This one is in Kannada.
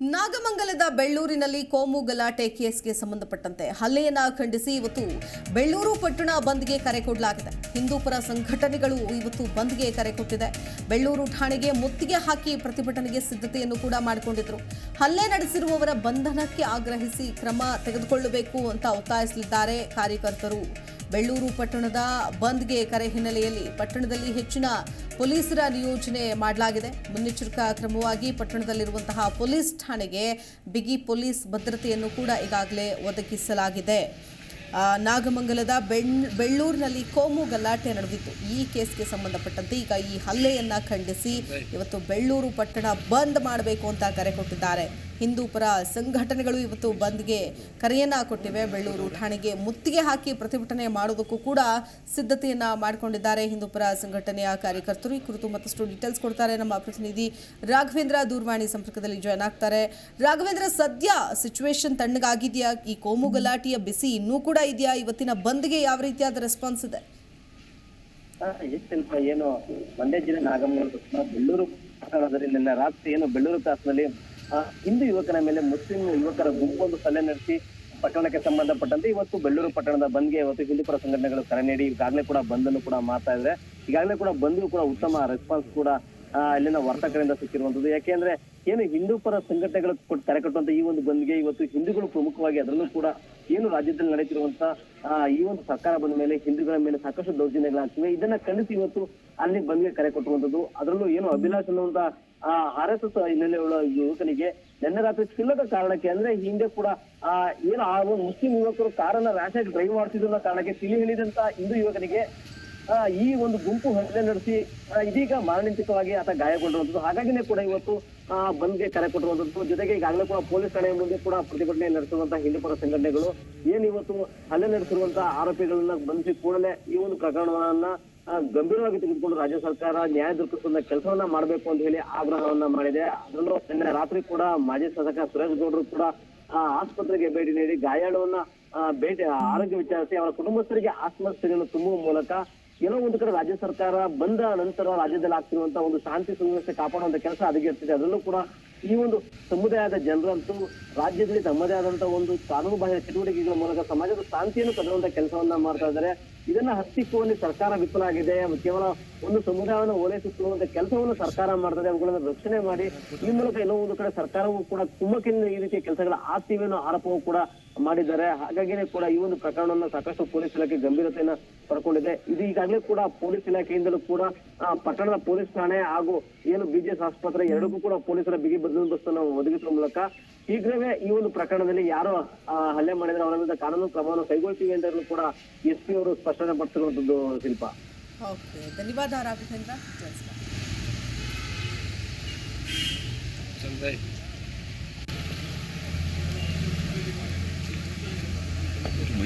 ನಾಗಮಂಗಲದ ಬೆಳ್ಳೂರಿನಲ್ಲಿ ಕೋಮು ಗಲಾಟೆ ಕೇಸ್ಗೆ ಸಂಬಂಧಪಟ್ಟಂತೆ ಹಲ್ಲೆಯನ್ನು ಖಂಡಿಸಿ ಇವತ್ತು ಬೆಳ್ಳೂರು ಪಟ್ಟಣ ಬಂದ್ಗೆ ಕರೆ ಕೊಡಲಾಗಿದೆ. ಹಿಂದೂಪರ ಸಂಘಟನೆಗಳು ಇವತ್ತು ಬಂದ್ಗೆ ಕರೆ ಕೊಟ್ಟಿದೆ. ಬೆಳ್ಳೂರು ಠಾಣೆಗೆ ಮುತ್ತಿಗೆ ಹಾಕಿ ಪ್ರತಿಭಟನೆಗೆ ಸಿದ್ಧತೆಯನ್ನು ಕೂಡ ಮಾಡಿಕೊಂಡಿದ್ರು. ಹಲ್ಲೆ ನಡೆಸಿರುವವರ ಬಂಧನಕ್ಕೆ ಆಗ್ರಹಿಸಿ ಕ್ರಮ ತೆಗೆದುಕೊಳ್ಳಬೇಕು ಅಂತ ಒತ್ತಾಯಿಸಲಿದ್ದಾರೆ ಕಾರ್ಯಕರ್ತರು. ಬೆಳ್ಳೂರು ಪಟ್ಟಣದ ಬಂದ್ಗೆ ಕರೆ ಹಿನ್ನೆಲೆಯಲ್ಲಿ ಪಟ್ಟಣದಲ್ಲಿ ಹೆಚ್ಚಿನ ಪೊಲೀಸರ ನಿಯೋಜನೆ ಮಾಡಲಾಗಿದೆ. ಮುನ್ನೆಚ್ಚರಿಕಾ ಕ್ರಮವಾಗಿ ಪಟ್ಟಣದಲ್ಲಿರುವಂತಹ ಪೊಲೀಸ್ ಠಾಣೆಗೆ ಬಿಗಿ ಪೊಲೀಸ್ ಭದ್ರತೆಯನ್ನು ಕೂಡ ಈಗಾಗಲೇ ಒದಗಿಸಲಾಗಿದೆ. ನಾಗಮಂಗಲದ ಬೆಣ್ ಬೆಳ್ಳೂರಿನಲ್ಲಿ ಕೋಮು ಗಲಾಟೆ ನಡೆದಿತ್ತು. ಈ ಕೇಸ್ಗೆ ಸಂಬಂಧಪಟ್ಟಂತೆ ಈಗ ಈ ಹಲ್ಲೆಯನ್ನು ಖಂಡಿಸಿ ಇವತ್ತು ಬೆಳ್ಳೂರು ಪಟ್ಟಣ ಬಂದ್ ಮಾಡಬೇಕು ಅಂತ ಕರೆ ಕೊಟ್ಟಿದ್ದಾರೆ. ಹಿಂದೂಪರ ಸಂಘಟನೆಗಳು ಇವತ್ತು ಬಂದ್ಗೆ ಕರೆಯನ್ನ ಕೊಟ್ಟಿವೆ. ಬೆಳ್ಳೂರು ಠಾಣೆಗೆ ಮುತ್ತಿಗೆ ಹಾಕಿ ಪ್ರತಿಭಟನೆ ಮಾಡೋದಕ್ಕೂ ಕೂಡ ಸಿದ್ಧತೆಯನ್ನ ಮಾಡಿಕೊಂಡಿದ್ದಾರೆ ಹಿಂದೂಪರ ಸಂಘಟನೆಯ ಕಾರ್ಯಕರ್ತರು. ಈ ಕುರಿತು ಮತ್ತಷ್ಟು ಡೀಟೇಲ್ಸ್ ಕೊಡ್ತಾರೆ ನಮ್ಮ ಪ್ರತಿನಿಧಿ ರಾಘವೇಂದ್ರ ದೂರವಾಣಿ ಸಂಪರ್ಕದಲ್ಲಿ ಜಾಯ್ನ್ ಆಗ್ತಾರೆ. ರಾಘವೇಂದ್ರ ಸದ್ಯ ಸಿಚುವೇಶನ್ ತಣ್ಣಗಾಗಿದೆಯಾ? ಈ ಕೋಮು ಗಲಾಟೆಯ ಬಿಸಿ ಇನ್ನೂ ಕೂಡ ಇದೆಯಾ? ಇವತ್ತಿನ ಬಂದ್ಗೆ ಯಾವ ರೀತಿಯಾದ ರೆಸ್ಪಾನ್ಸ್ ಇದೆ? ಏನು ಮಂಡ್ಯ ಜಿಲ್ಲೆ ನಾಗಮ್ಮ ಬೆಳ್ಳೂರು ಪಟ್ಟಣದಲ್ಲಿ ನಿನ್ನೆ ರಾತ್ರಿ ಏನು ಬೆಳ್ಳೂರು ಕ್ರಾಸ್ನಲ್ಲಿ ಆ, ಹಿಂದೂ ಯುವಕನ ಮೇಲೆ ಮುಸ್ಲಿಂ ಯುವಕರ ಗುಂಪೊಂದು ಸಲೆ ನಡೆಸಿ ಪಟ್ಟಣಕ್ಕೆ ಸಂಬಂಧಪಟ್ಟಂತೆ ಇವತ್ತು ಬೆಳ್ಳೂರು ಪಟ್ಟಣದ ಬಂದ್ಗೆ ಇವತ್ತು ಹಿಂದೂಪರ ಸಂಘಟನೆಗಳು ಕರೆ ನೀಡಿ, ಈಗಾಗಲೇ ಕೂಡ ಬಂದನ್ನು ಕೂಡ ಮಾಡ್ತಾ ಇದ್ದಾರೆ ಈಗಾಗಲೇ ಕೂಡ ಬಂದ್ಗೂ ಕೂಡ ಉತ್ತಮ ರೆಸ್ಪಾನ್ಸ್ ಕೂಡ ಇಲ್ಲಿನ ವರ್ತಕರಿಂದ ಸಿಕ್ಕಿರುವಂತದ್ದು ಯಾಕೆಂದ್ರೆ ಏನು ಹಿಂದೂಪರ ಸಂಘಟನೆಗಳು ಕರೆ ಕಟ್ಟುವಂತ ಈ ಒಂದು ಬಂದ್ಗೆ ಇವತ್ತು ಹಿಂದೂಗಳು ಪ್ರಮುಖವಾಗಿ ಅದರಲ್ಲೂ ಕೂಡ ಏನು ರಾಜ್ಯದಲ್ಲಿ ನಡೆಯುತ್ತಿರುವಂತ ಈ ಒಂದು ಸರ್ಕಾರ ಬಂದ ಮೇಲೆ ಹಿಂದೂಗಳ ಮೇಲೆ ಸಾಕಷ್ಟು ದೌರ್ಜನ್ಯಗಳಾಗ್ತಿವೆ. ಇದನ್ನ ಖಂಡಿಸಿ ಇವತ್ತು ಅಲ್ಲಿ ಬಂದ್ಗೆ ಕರೆ ಕೊಟ್ಟುವಂತದ್ದು ಅದರಲ್ಲೂ ಏನು ಅಭಿಲಾಷ್ ಅನ್ನುವಂತ ಆರ್ ಎಸ್ ಎಸ್ ಹಿನ್ನೆಲೆಯುಳ್ಳ ಯುವಕನಿಗೆ ನಿನ್ನೆ ರಾತ್ರಿ ಸಿಲ್ಲದ ಕಾರಣಕ್ಕೆ ಅಂದ್ರೆ ಹಿಂದೆ ಕೂಡ ಆ ಏನು ಆ ಒಂದು ಮುಸ್ಲಿಂ ಯುವಕರು ಕಾರನ್ನ ಆಗಿ ಡ್ರೈವ್ ಮಾಡ್ತಿದ್ರು ಅನ್ನೋ ಕಾರಣಕ್ಕೆ ತಿಳಿ ಹೇಳಿದಂತ ಹಿಂದೂ ಯುವಕನಿಗೆ ಆ, ಈ ಒಂದು ಗುಂಪು ಹಲ್ಲೆ ನಡೆಸಿ ಇದೀಗ ಮಾರಣಾಂತಿಕವಾಗಿ ಆತ ಗಾಯಗೊಂಡಿರುವಂತದ್ದು. ಹಾಗಾಗಿನೇ ಕೂಡ ಇವತ್ತು ಆ, ಬಂದ್ಗೆ ಕರೆ ಕೊಟ್ಟಿರುವಂತದ್ದು. ಜೊತೆಗೆ ಈಗಾಗಲೇ ಕೂಡ ಪೊಲೀಸ್ ಠಾಣೆಯ ಮುಂದೆ ಕೂಡ ಪ್ರತಿಭಟನೆ ನಡೆಸಿರುವಂತಹ ಹಿಂದೂಪರ ಸಂಘಟನೆಗಳು ಏನ್ ಇವತ್ತು ಹಲ್ಲೆ ನಡೆಸಿರುವಂತಹ ಆರೋಪಿಗಳನ್ನ ಬಂಧಿಸಿ ಕೂಡಲೇ ಈ ಒಂದು ಪ್ರಕರಣವನ್ನ ಆ, ಗಂಭೀರವಾಗಿ ತೆಗೆದುಕೊಂಡು ರಾಜ್ಯ ಸರ್ಕಾರ ನ್ಯಾಯ ದೊರಕಿಸುವ ಕೆಲಸವನ್ನ ಮಾಡಬೇಕು ಅಂತ ಹೇಳಿ ಆಗ್ರಹವನ್ನ ಮಾಡಿದೆ. ಅದರಲ್ಲೂ ನಿನ್ನೆ ರಾತ್ರಿ ಕೂಡ ಮಾಜಿ ಶಾಸಕ ಸುರೇಶ್ ಗೌಡರು ಕೂಡ ಆಸ್ಪತ್ರೆಗೆ ಭೇಟಿ ನೀಡಿ ಗಾಯಾಳುವನ್ನ ಭೇಟಿ ಆರೋಗ್ಯ ವಿಚಾರಿಸಿ ಅವರ ಕುಟುಂಬಸ್ಥರಿಗೆ ಆತ್ಮಸ್ಥೈರ್ಯವನ್ನು ತುಂಬುವ ಮೂಲಕ ಏನೋ ಒಂದು ಕಡೆ ರಾಜ್ಯ ಸರ್ಕಾರ ಬಂದ ನಂತರ ರಾಜ್ಯದಲ್ಲಿ ಆಗ್ತಿರುವಂತಹ ಒಂದು ಶಾಂತಿ ಸುವ್ಯವಸ್ಥೆ ಕಾಪಾಡುವಂತ ಕೆಲಸ ಅದಕ್ಕೆ ಇರ್ತದೆ. ಅದರಲ್ಲೂ ಕೂಡ ಈ ಒಂದು ಸಮುದಾಯದ ಜನರಂತೂ ರಾಜ್ಯದಲ್ಲಿ ತಮ್ಮದೇ ಆದಂತಹ ಒಂದು ಕಾನೂನು ಬಾಹಿರ ಚಟುವಟಿಕೆಗಳ ಮೂಲಕ ಸಮಾಜದ ಶಾಂತಿಯನ್ನು ಕದುವಂತ ಕೆಲಸವನ್ನ ಮಾಡ್ತಾ ಇದ್ದಾರೆ. ಇದನ್ನ ಹತ್ತಿಕ್ಕುವಲ್ಲಿ ಸರ್ಕಾರ ವಿಫಲ ಆಗಿದೆ. ಕೇವಲ ಒಂದು ಸಮುದಾಯವನ್ನು ಓಲೈಸಿಕೊಳ್ಳುವಂತ ಕೆಲಸವನ್ನು ಸರ್ಕಾರ ಮಾಡ್ತದೆ ಅವುಗಳನ್ನು ರಕ್ಷಣೆ ಮಾಡಿ, ಈ ಮೂಲಕ ಎಲ್ಲೋ ಒಂದು ಕಡೆ ಸರ್ಕಾರವೂ ಕೂಡ ಕುಮ್ಮಕ್ಕಿನ ಈ ರೀತಿಯ ಕೆಲಸಗಳ ಆಸ್ತಿವೇನೋ ಆರೋಪವೂ ಕೂಡ ಮಾಡಿದ್ದಾರೆ. ಹಾಗಾಗಿನೇ ಕೂಡ ಈ ಒಂದು ಪ್ರಕರಣವನ್ನು ಸಾಕಷ್ಟು ಪೊಲೀಸ್ ಇಲಾಖೆ ಗಂಭೀರತೆಯನ್ನ ಪಡ್ಕೊಂಡಿದೆ. ಇದು ಈಗಾಗಲೇ ಕೂಡ ಪೊಲೀಸ್ ಇಲಾಖೆಯಿಂದಲೂ ಕೂಡ ಆ, ಪಟ್ಟಣದ ಪೊಲೀಸ್ ಠಾಣೆ ಹಾಗೂ ಏನು ಬಿಜಿಎಸ್ ಆಸ್ಪತ್ರೆ ಎರಡಕ್ಕೂ ಕೂಡ ಪೊಲೀಸರ ಬಿಗಿ ನಾವು ಒದಗಿಸುವ ಮೂಲಕ ಶೀಘ್ರವೇ ಈ ಒಂದು ಪ್ರಕರಣದಲ್ಲಿ ಯಾರು ಹಲ್ಲೆ ಮಾಡಿದ್ರೆ ಅವರ ವಿರುದ್ಧ ಕಾನೂನು ಕ್ರಮವನ್ನು ಕೈಗೊಳ್ತೀವಿ ಅಂತಲೂ ಕೂಡ ಎಸ್ ಪಿ ಅವರು ಸ್ಪಷ್ಟನೆ ಪಡಿಸಿರುವಂತದ್ದು ಶಿಲ್ಪ. ಓಕೆ ಧನ್ಯವಾದ ರಾಘವೇಂದ್ರ.